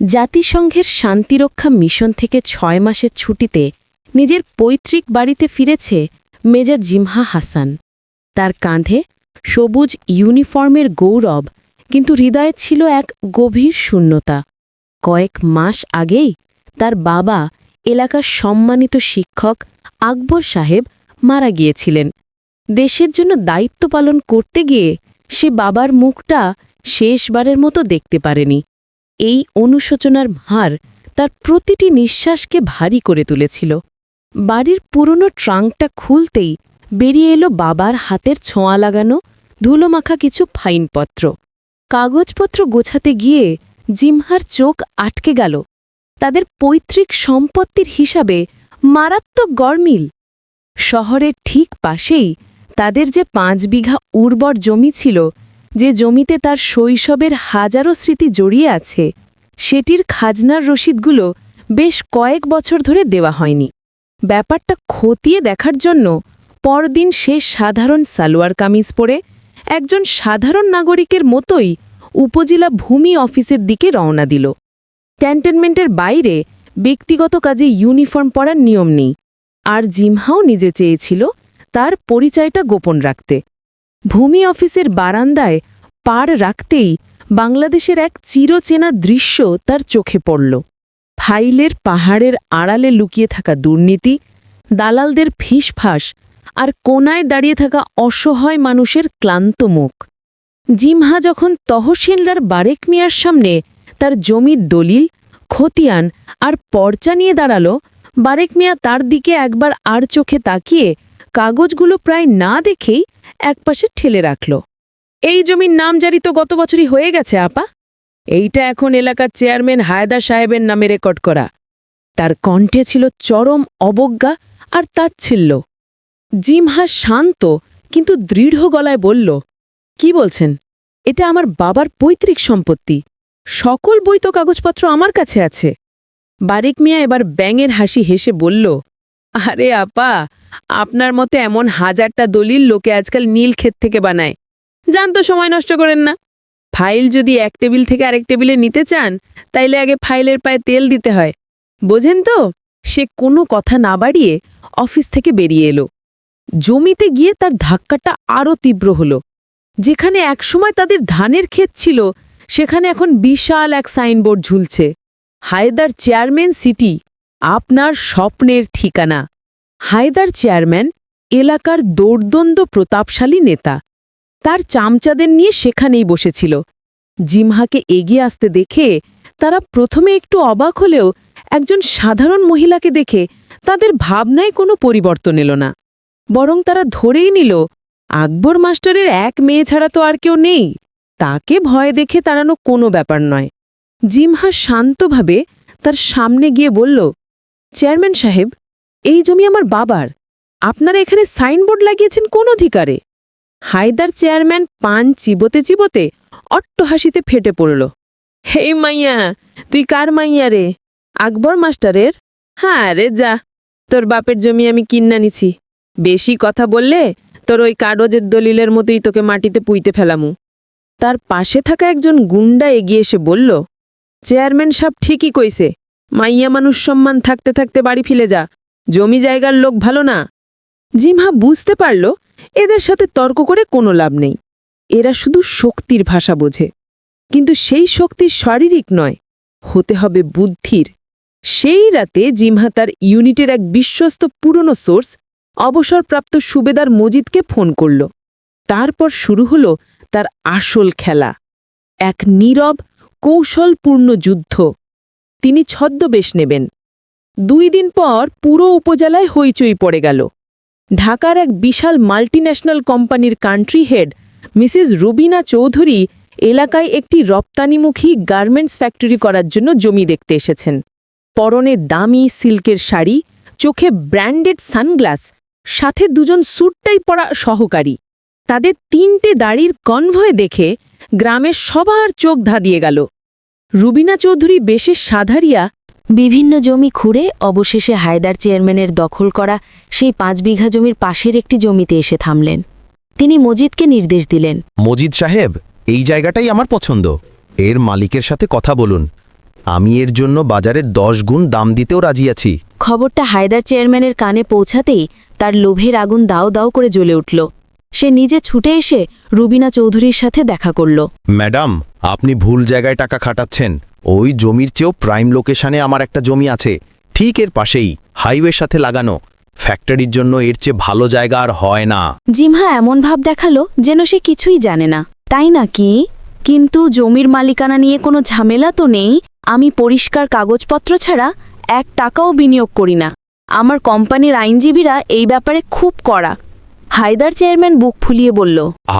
জাতিসংঘের শান্তিরক্ষা মিশন থেকে ছয় মাসের ছুটিতে নিজের পৈতৃক বাড়িতে ফিরেছে মেজর জিমহা হাসান। তার কাঁধে সবুজ ইউনিফর্মের গৌরব, কিন্তু হৃদয়ে ছিল এক গভীর শূন্যতা। কয়েক মাস আগেই তার বাবা এলাকার সম্মানিত শিক্ষক আকবর সাহেব মারা গিয়েছিলেন। দেশের জন্য দায়িত্ব পালন করতে গিয়ে সে বাবার মুখটা শেষবারের মতো দেখতে পারেনি। এই অনুশোচনার ভার তার প্রতিটি নিঃশ্বাসকে ভারী করে তুলেছিল। বাড়ির পুরনো ট্রাঙ্কটা খুলতেই বেরিয়ে এলো বাবার হাতের ছোঁয়া লাগানো ধুলোমাখা কিছু ফাইনপত্র। কাগজপত্র গোছাতে গিয়ে জিমহার চোখ আটকে গেল। তাদের পৈতৃক সম্পত্তির হিসাবে মারাত্মক গরমিল শহরের ঠিক পাশেই তাদের যে পাঁচ বিঘা উর্বর জমি ছিল যে জমিতে তার শৈশবের হাজারো স্মৃতি জড়িয়ে আছে, সেটির খাজনার রসিদগুলো বেশ কয়েক বছর ধরে দেওয়া হয়নি। ব্যাপারটা খতিয়ে দেখার জন্য পরদিন সে সাধারণ সালোয়ার কামিজ পরে একজন সাধারণ নাগরিকের মতোই উপজেলা ভূমি অফিসের দিকে রওনা দিল। ক্যান্টনমেন্টের বাইরে ব্যক্তিগত কাজে ইউনিফর্ম পরার নিয়ম নেই। আর জিমহাও নিজে চেয়েছিল তার পরিচয়টা গোপন রাখতে। ভূমি অফিসের বারান্দায় পার রাখতেই বাংলাদেশের এক চিরচেনা দৃশ্য তার চোখে পড়ল। ফাইলের পাহাড়ের আড়ালে লুকিয়ে থাকা দুর্নীতি, দালালদের ফিসফাস আর কোনায় দাঁড়িয়ে থাকা অসহায় মানুষের ক্লান্ত মুখ। জিমহা যখন তহসিলদার বারেক মিয়ার সামনে তার জমির দলিল, খতিয়ান আর পর্চা নিয়ে দাঁড়াল, বারেক মিয়া তার দিকে একবার আর চোখে তাকিয়ে কাগজগুলো প্রায় না দেখেই একপাশে ঠেলে রাখল। এই জমির নামজারি তো গত বছরই হয়ে গেছে, আপা। এইটা এখন এলাকার চেয়ারম্যান হায়দা সাহেবের নামে রেকর্ড করা। তার কণ্ঠে ছিল চরম অবজ্ঞা আর তাচ্ছিল্য। জিমহা শান্ত, কিন্তু দৃঢ় গলায় বলল, কি বলছেন? এটা আমার বাবার পৈতৃক সম্পত্তি। সকল বৈত কাগজপত্র আমার কাছে আছে। বারিক মিয়া এবার ব্যাঙের হাসি হেসে বলল আরে আপা, আপনার মতে এমন হাজারটা দলিল লোকে আজকাল নীল ক্ষেত থেকে বানায়। যান তো সময় নষ্ট করেন না। ফাইল যদি এক টেবিল থেকে আরেক টেবিলে নিতে চান, তাইলে আগে ফাইলের পায়ে তেল দিতে হয়। বোঝেন তো, সে কোনো কথা না বাড়িয়ে অফিস থেকে বেরিয়ে এলো। জমিতে গিয়ে তার ধাক্কাটা আরও তীব্র হলো। যেখানে একসময় তাদের ধানের ক্ষেত ছিল, সেখানে এখন বিশাল এক সাইনবোর্ড ঝুলছে। হায়দার চেয়ারম্যান সিটি আপনার স্বপ্নের ঠিকানা। হায়দার চেয়ারম্যান, এলাকার দৌর্দণ্ড প্রতাপশালী নেতা। তার চামচাদের নিয়ে সেখানেই বসেছিল। জিমহাকে এগিয়ে আসতে দেখে তারা প্রথমে একটু অবাক হলেও একজন সাধারণ মহিলাকে দেখে তাদের ভাবনায় কোনো পরিবর্তন এলো না। বরং তারা ধরেই নিল, আকবর মাস্টারের এক মেয়ে ছাড়া তো আর কেউ নেই। তাকে ভয় দেখে তাড়ানো কোনো ব্যাপার নয়। জিমহা শান্তভাবে তার সামনে গিয়ে বলল চেয়ারম্যান সাহেব, এই জমি আমার বাবার। আপনারা এখানে সাইনবোর্ড লাগিয়েছেন কোন অধিকারে? হায়দার চেয়ারম্যান পান চিবোতে চিবোতে অট্টহাসিতে ফেটে পড়ল। হেই মাইয়া, তুই কার মাইয়া রে? আকবর মাস্টারের? হ্যাঁ রে যা, তোর বাপের জমি আমি কিন্না নিছি। বেশি কথা বললে তোর ওই কাগজের দলিলের মতোই তোকে মাটিতে পুইতে ফেলামু। তার পাশে থাকা একজন গুন্ডা এগিয়ে এসে বলল, চেয়ারম্যান সাহেব ঠিকই কইছে মাইয়া মানুষ সম্মান থাকতে থাকতে বাড়ি ফিলে যা। জমি জায়গার লোক ভালো না। জিমহা বুঝতে পারল, এদের সাথে তর্ক করে কোনো লাভ নেই। এরা শুধু শক্তির ভাষা বোঝে। কিন্তু সেই শক্তি শারীরিক নয়, হতে হবে বুদ্ধির। সেই রাতে জিমহা তার ইউনিটের এক বিশ্বস্ত পুরনো সোর্স, অবসরপ্রাপ্ত সুবেদার মজিদকে ফোন করল। তারপর শুরু হল তার আসল খেলা। এক নীরব, কৌশলপূর্ণ যুদ্ধ। তিনি ছদ্মবেশ নেবেন। দুই দিন পর পুরো উপজেলায় হইচই পড়ে গেল। ঢাকার এক বিশাল মাল্টিন্যাশনাল কোম্পানির country head, Mrs Rubina Chowdhury, এলাকায় একটি রপ্তানিমুখী গার্মেন্টস ফ্যাক্টরি করার জন্য জমি দেখতে এসেছেন। পরনে দামি সিল্কের শাড়ি, চোখে ব্র্যান্ডেড সানগ্লাস, সাথে দুজন স্যুটটাই পরা সহকারী। তাদের তিনটে দাড়ির কনভয় দেখে গ্রামের সবার চোখ ধাঁধিয়ে গেল। রুবিনা চৌধুরী বেশে সাধারিয়া বিভিন্ন জমি খুঁড়ে অবশেষে হায়দার চেয়ারম্যানের দখল করা সেই পাঁচ বিঘা জমির পাশের একটি জমিতে এসে থামলেন। তিনি মজিদকে নির্দেশ দিলেন। মজিদ সাহেব এই জায়গাটাই আমার পছন্দ। এর মালিকের সাথে কথা বলুন। আমি এর জন্য বাজারের দশ গুণ দাম দিতেও রাজি আছি। খবরটা হায়দার চেয়ারম্যানের কানে পৌঁছাতেই তার লোভের আগুন দাও দাও করে জ্বলে উঠল। সে নিজে ছুটে এসে রুবিনা চৌধুরীর সাথে দেখা করল। ম্যাডাম আপনি ভুল জায়গায় টাকা খাটাচ্ছেন। ওই জমির চেয়েও প্রাইম লোকেশনে আমার একটা জমি আছে। ঠিক এর পাশেই হাইওয়ের সাথে লাগানো। ফ্যাক্টরির জন্য এর চেয়ে ভালো জায়গা আর হয় না। জিমহা এমন ভাব দেখাল যেন সে কিছুই জানে না। তাই নাকি কিন্তু জমির মালিকানা নিয়ে কোনো ঝামেলা তো নেই? আমি পরিষ্কার কাগজপত্র ছাড়া এক টাকাও বিনিয়োগ করি না। আমার কোম্পানির আইনজীবীরা এই ব্যাপারে খুব কড়া। হায়দার চেয়ারম্যান বুক ফুলিয়ে বলল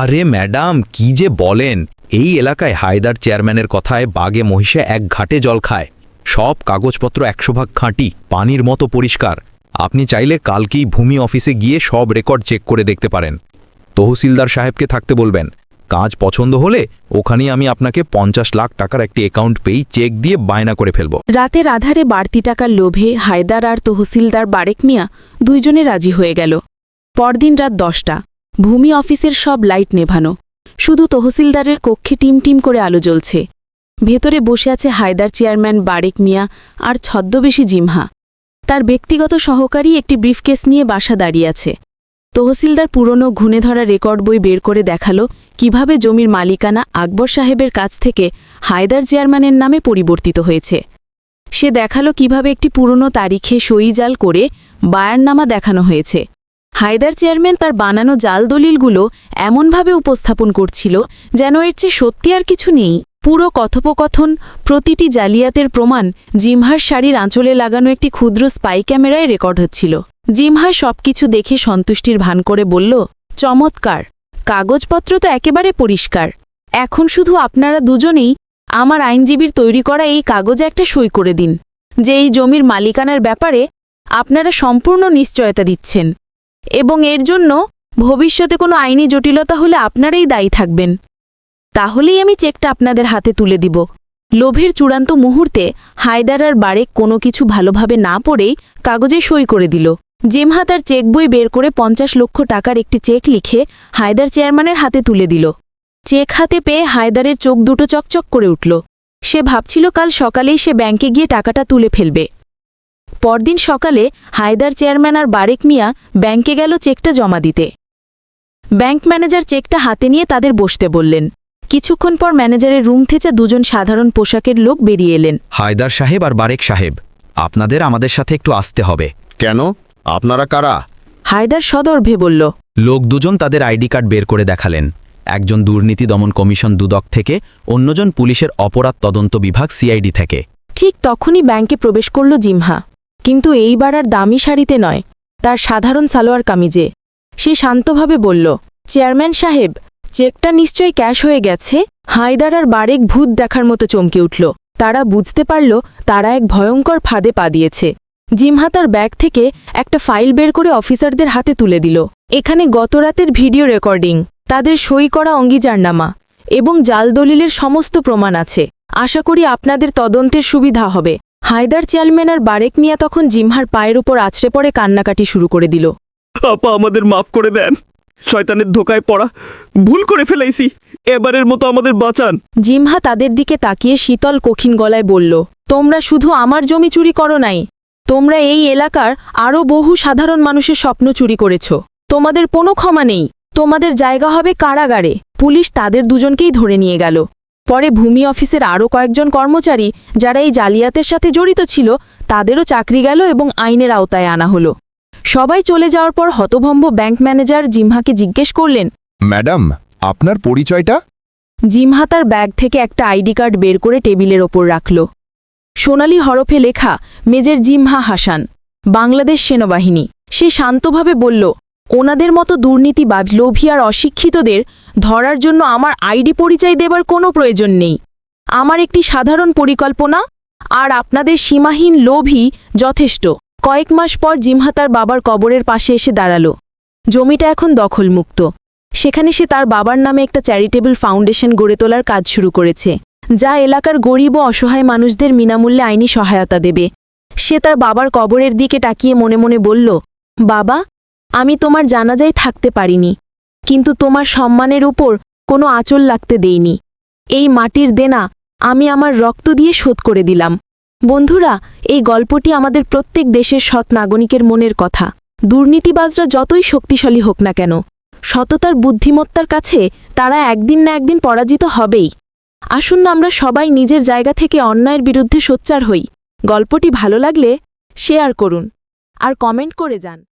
আরে ম্যাডাম কি যে বলেন? এই এলাকায় হায়দার চেয়ারম্যানের কথায় বাগে মহিষে এক ঘাটে জল খায়। সব কাগজপত্র একশো ভাগ খাঁটি পানির মতো পরিষ্কার। আপনি চাইলে কালকেই ভূমি অফিসে গিয়ে সব রেকর্ড চেক করে দেখতে পারেন। তহসিলদার সাহেবকে থাকতে বলবেন কাজ পছন্দ হলে ওখানেই আমি আপনাকে পঞ্চাশ লাখ টাকার একটি অ্যাকাউন্ট পেয়েই চেক দিয়ে বায়না করে ফেলব। রাতের আধারে বাড়তি টাকার লোভে হায়দার আর তহসিলদার বারেক মিয়া দুইজনে রাজি হয়ে গেল। পরদিন রাত দশটা। ভূমি অফিসের সব লাইট নেভানো। শুধু তহসিলদারের কক্ষে টিম টিম করে আলো জ্বলছে। ভেতরে বসে আছে হায়দার চেয়ারম্যান বারেক মিয়া আর ছদ্মবেশী জিমহা। তার ব্যক্তিগত সহকারী একটি ব্রিফকেস নিয়ে বাসা দাঁড়িয়ে আছে। তহসিলদার পুরনো ঘুণে ধরা রেকর্ড বই বের করে দেখাল কীভাবে জমির মালিকানা আকবর সাহেবের কাছ থেকে হায়দার চেয়ারম্যানের নামে পরিবর্তিত হয়েছে। সে দেখাল কীভাবে একটি পুরনো তারিখে সই জাল করে বায়ারনামা দেখানো হয়েছে। হায়দার চেয়ারম্যান তার বানানো জাল দলিলগুলো এমনভাবে উপস্থাপন করছিল যেন এর চেয়ে সত্যি আর কিছু নেই। পুরো কথোপকথন, প্রতিটি জালিয়াতের প্রমাণ জিমহার শাড়ির আঁচলে লাগানো একটি ক্ষুদ্র স্পাই ক্যামেরায় রেকর্ড হচ্ছিল। জিমহা সবকিছু দেখে সন্তুষ্টির ভান করে বলল, চমৎকার। কাগজপত্র তো একেবারে পরিষ্কার। এখন শুধু আপনারা দুজনেই আমার আইনজীবীর তৈরি করা এই কাগজে একটা সই করে দিন। যে এই জমির মালিকানার ব্যাপারে আপনারা সম্পূর্ণ নিশ্চয়তা দিচ্ছেন। এবং এর জন্য ভবিষ্যতে কোনো আইনি জটিলতা হলে আপনারাই দায়ী থাকবেন। তাহলেই আমি চেকটা আপনাদের হাতে তুলে দিব। লোভের চূড়ান্ত মুহূর্তে হায়দার আর বারেক কোনো কিছু ভালোভাবে না পড়েই কাগজে সই করে দিল। জেমহা তার চেক বই বের করে পঞ্চাশ লক্ষ টাকার একটি চেক লিখে হায়দার চেয়ারম্যানের হাতে তুলে দিল। চেক হাতে পেয়ে হায়দারের চোখ দুটো চকচক করে উঠল। সে ভাবছিল কাল সকালেই সে ব্যাংকে গিয়ে টাকাটা তুলে ফেলবে। পরদিন সকালে হায়দার চেয়ারম্যান আর বারেক মিয়া ব্যাংকে গেল চেকটা জমা দিতে। ব্যাংক ম্যানেজার চেকটা হাতে নিয়ে তাদের বসতে বললেন। কিছুক্ষণ পর ম্যানেজারের রুম থেকে দুজন সাধারণ পোশাকের লোক বেরিয়ে এলেন। হায়দার সাহেব আর বারেক সাহেব আপনাদের আমাদের সাথে একটু আসতে হবে। কেন? আপনারা কারা? হায়দার সদর্ভে বলল লোক দুজন তাদের আইডি কার্ড বের করে দেখালেন। একজন দুর্নীতি দমন কমিশন দুদক থেকে অন্যজন পুলিশের অপরাধ তদন্ত বিভাগ সিআইডি থেকে। ঠিক তখনই ব্যাংকে প্রবেশ করল জিমহা। কিন্তু এইবার আর দামি শাড়িতে নয়, তার সাধারণ সালোয়ার কামিজে। সে শান্তভাবে বলল, চেয়ারম্যান সাহেব, চেকটা নিশ্চয়ই ক্যাশ হয়ে গেছে? হায়দার আর বারেক ভূত দেখার মতো চমকে উঠল। তারা বুঝতে পারল, তারা এক ভয়ঙ্কর ফাঁদে পা দিয়েছে। জিমহা তার ব্যাগ থেকে একটা ফাইল বের করে অফিসারদের হাতে তুলে দিল। এখানে গতরাতের ভিডিও রেকর্ডিং, তাদের সই করা অঙ্গীজারনামা এবং জাল দলিলের সমস্ত প্রমাণ আছে। আশা করি আপনাদের তদন্তের সুবিধা হবে। হায়দার চেয়ারম্যান আর বারেক মিয়া তখন জিমহার পায়ের উপর আছড়ে পড়ে কান্নাকাটি শুরু করে দিল। আপা আমাদের মাফ করে দেন। শয়তানের ধোকায় পড়া ভুল করে ফেলাইছি। এবারের মতো আমাদের বাঁচান। জিমহা তাদের দিকে তাকিয়ে শীতল কঠিন গলায় বলল তোমরা শুধু আমার জমি চুরি করো নাই। তোমরা এই এলাকার আরও বহু সাধারণ মানুষের স্বপ্ন চুরি করেছ। তোমাদের কোনো ক্ষমা নেই। তোমাদের জায়গা হবে কারাগারে। পুলিশ তাদের দুজনকেই ধরে নিয়ে গেল। পরে ভূমি অফিসের আরও কয়েকজন কর্মচারী যারা এই জালিয়াতের সাথে জড়িত ছিল তাদেরও চাকরি গেল এবং আইনের আওতায় আনা হলো। সবাই চলে যাওয়ার পর হতভম্ব ব্যাংক ম্যানেজার জিমহাকে জিজ্ঞেস করলেন ম্যাডাম আপনার পরিচয়টা? জিমহা তার ব্যাগ থেকে একটা আইডি কার্ড বের করে টেবিলের ওপর রাখল। সোনালি হরফে লেখা মেজর জিমহা হাসান বাংলাদেশ সেনাবাহিনী। সে শান্তভাবে বলল ওনাদের মতো দুর্নীতিবাজ, লোভী আর অশিক্ষিতদের ধরার জন্য আমার আইডি পরিচয় দেবার কোনো প্রয়োজন নেই। আমার একটি সাধারণ পরিকল্পনা আর আপনাদের সীমাহীন লোভই যথেষ্ট। কয়েক মাস পর জিমহা তার বাবার কবরের পাশে এসে দাঁড়াল। জমিটা এখন দখলমুক্ত। সেখানে সে তার বাবার নামে একটা চ্যারিটেবল ফাউন্ডেশন গড়ে তোলার কাজ শুরু করেছে, যা এলাকার গরিব ও অসহায় মানুষদের বিনামূল্যে আইনি সহায়তা দেবে। সে তার বাবার কবরের দিকে তাকিয়ে মনে মনে বলল, বাবা আমি তোমার জানাজায় থাকতে পারিনি, কিন্তু তোমার সম্মানের উপর কোনো আঁচল লাগতে দেইনি। এই মাটির দেনা আমি আমার রক্ত দিয়ে শোধ করে দিলাম। বন্ধুরা, এই গল্পটি আমাদের প্রত্যেক দেশের সৎ নাগরিকের মনের কথা। দুর্নীতিবাজরা যতই শক্তিশালী হোক না কেন, সততার, বুদ্ধিমত্তার কাছে তারা একদিন না একদিন পরাজিত হবেই। আসুন না আমরা সবাই নিজের জায়গা থেকে অন্যায়ের বিরুদ্ধে সোচ্চার হই। গল্পটি ভালো লাগলে শেয়ার করুন। আর কমেন্ট করে যান।